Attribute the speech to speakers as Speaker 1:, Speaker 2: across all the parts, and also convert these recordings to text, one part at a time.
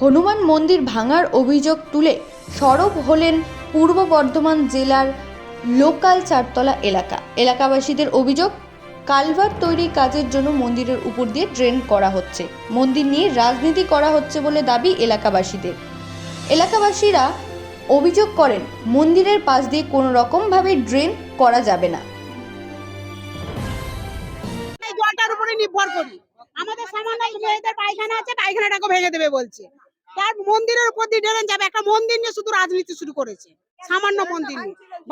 Speaker 1: হনুমান মন্দির ভাঙার অভিযোগ তুলে সরব হলেন পূর্ব বর্ধমান জেলার লোকাল চারতলা এলাকা। এলাকাবাসীদের অভিযোগ কালভার তৈরি কাজের জন্য মন্দিরের উপর দিয়ে ড্রেন করা হচ্ছে। মন্দির নিয়ে রাজনীতি করা হচ্ছে বলে দাবি এলাকাবাসীদের। এলাকাবাসীরা অভিযোগ করেন, মন্দিরের পাশ দিয়ে কোনো রকমভাবে ড্রেন করা যাবে না।
Speaker 2: জলটার উপরে নির্ভর করি। আমাদের সামান্য মেয়েদের পায়খানা আছে, পায়খানাটাকে ভেঙে দেবে বলছে। তার মন্দিরের উপর দিয়ে ড্রেন যাবে। একটা মন্দির নিয়ে শুধু রাজনীতি শুরু করেছে। সামান্য মন্দির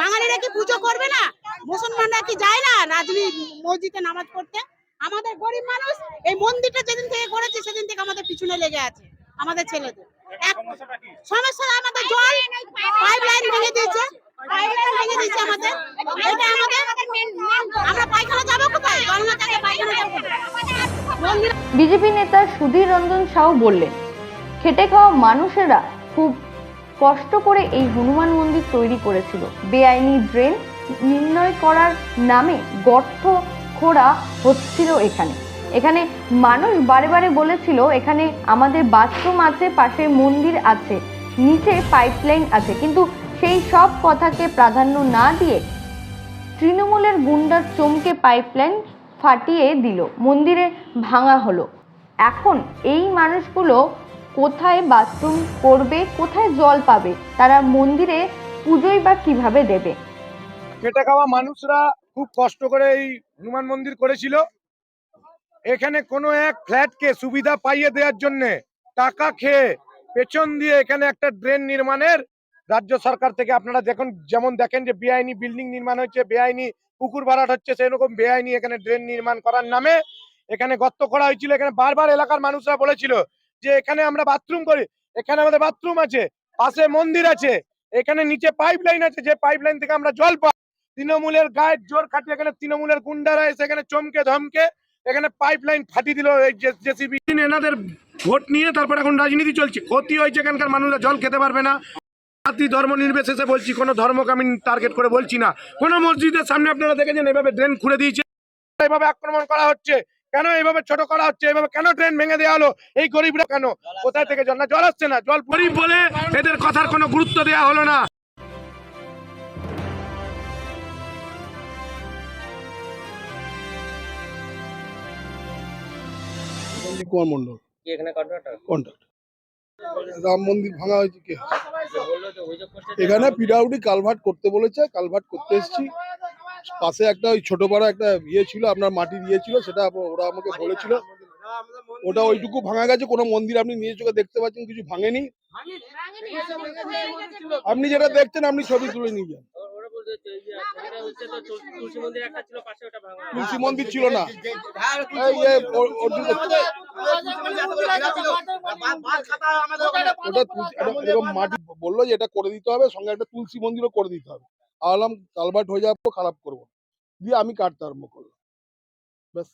Speaker 2: বাঙালিরা কি পুজো করবে না? মুসলমানরা কি যায় না রাজনীতি মসজিদে নামাজ পড়তে? আমাদের গরিব মানুষ এই মন্দিরটা যেদিন থেকে করেছে, সেদিন থেকে আমাদের পিছনে লেগে আছে, আমাদের ছেলেদের। সমস্যা আমাদের জল পাইপ লাইন দিয়েছে। আমাদের। আমরা পায়খানা যাব কোথায়?
Speaker 1: বিজেপি নেতা সুধীর রঞ্জন সাউ বললেন খেটে খাওয়া মানুষেরা খুব কষ্ট করে এই হনুমান মন্দির তৈরি করেছিল। বেআইনি ড্রেন নির্ণয় করার নামে গর্ত খোঁড়া হচ্ছিল এখানে। এখানে মানুষ বারে বারে বলেছিল, এখানে আমাদের বাথরুম আছে, পাশে মন্দির আছে, নিচে পাইপলাইন আছে। কিন্তু সেই সব কথাকে প্রাধান্য না দিয়ে তৃণমূলের গুন্ডার চমকে পাইপলাইন ফাটিয়ে দিল। মন্দিরে ভাঙা হলো। এখন এই মানুষগুলো কোথায় বাথরুম করবে, কোথায় জল পাবে, তারা মন্দিরে পুজোই বা কীভাবে দেবে?
Speaker 3: খেটে খাওয়া মানুষরা খুব কষ্ট করে এই হনুমান মন্দির করেছিল। এখানে কোনো এক ফ্ল্যাটকে সুবিধা পাইয়ে দেওয়ার জন্য টাকা খেয়ে পেছন দিয়ে এখানে একটা ড্রেন নির্মাণের রাজ্য সরকার থেকে আপনারা দেখুন, যেমন দেখেন যে বেআইনি বিল্ডিং নির্মাণ হচ্ছে, বেআইনি পুকুর বাড়াট হচ্ছে, সেরকম বেআইনি এখানে ড্রেন নির্মাণ করার নামে এখানে গর্ত করা হয়েছিল। এখানে বারবার এলাকার মানুষরা বলেছিল যে এখানে আমরা বাথরুম করি এখানে আমাদের বাথরুম আছে পাশে মন্দির আছে এখানে নিচে পাইপ লাইন আছে যে পাইপ লাইন থেকে আমরা জল পাই। তৃণমূলের গায়ের জোর খাটিয়ে এখানে তৃণমূলের গুন্ডারা এসে এখানে চমকে ধমকে এখানে পাইপ লাইন ফাটিয়ে দিল জেসিবি এনাদের ভোট নিয়ে তারপর এখন রাজনীতি চলছে। ক্ষতি হয়েছে এখানকার মানুষরা জল খেতে পারবে না। জাতি ধর্ম নির্বিশেষে বলছি কোনো ধর্মকে আমি টার্গেট করে বলছি না। কোনো মসজিদের সামনে আপনারা দেখেছেন এভাবে ড্রেন খুঁড়ে দিয়েছে। এভাবে আক্রমণ করা হচ্ছে। কেন এইভাবে ছোট করা হচ্ছে? এইভাবে কেন ট্রেন ভেঙে দেওয়া হলো? এই গরিবরা কেন? কোথায় থেকে জল? না জল আসছে না জল গরিব বলে এদের কথার কোনো গুরুত্ব দেওয়া হলো না।
Speaker 4: কোন কুমার মন্ডল
Speaker 5: কি এখানে কন্ট্রাক্টর
Speaker 4: কন্ট্রাক্ট রাম মন্দির ভাঙা হয়েছে কে? এখানে পিডাউডি কালভার্ট করতে বলেছে কালভার্ট করতে এসেছি। পাশে একটা ওই ছোট বড় একটা ইয়ে ছিল আপনার মাটি দিয়েছিল ছিল সেটা ওরা আমাকে বলেছিল। ওটা ওইটুকু ভাঙা গেছে কোনো মন্দির আপনি নিজের চোখে দেখতে পাচ্ছেন কিছু ভাঙেনি। আপনি যেটা দেখছেন আপনি ছবি তুলে নিয়ে যান।
Speaker 5: তুলসী মন্দির ছিল পাশে ওটা ভাঙা
Speaker 4: তুলসী মন্দির ছিল না? মাটি বলল যে এটা করে দিতে হবে সঙ্গে একটা তুলসী মন্দিরও করে দিতে হবে। আলাম কালভার্ট হয়ে যাব খারাপ করব দিয়ে আমি কাটতে আরম্ভ করলাম। ব্যাস।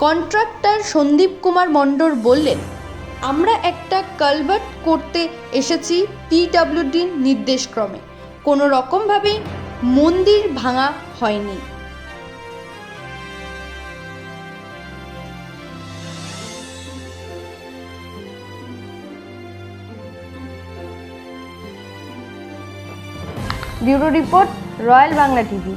Speaker 1: কন্ট্রাক্টর সন্দীপ কুমার মণ্ডল বললেন আমরা একটা কালভার্ট করতে এসেছি পিডব্লিউডির নির্দেশক্রমে। কোনো রকমভাবেই মন্দির ভাঙা হয়নি। Bureau report Royal Bangla TV.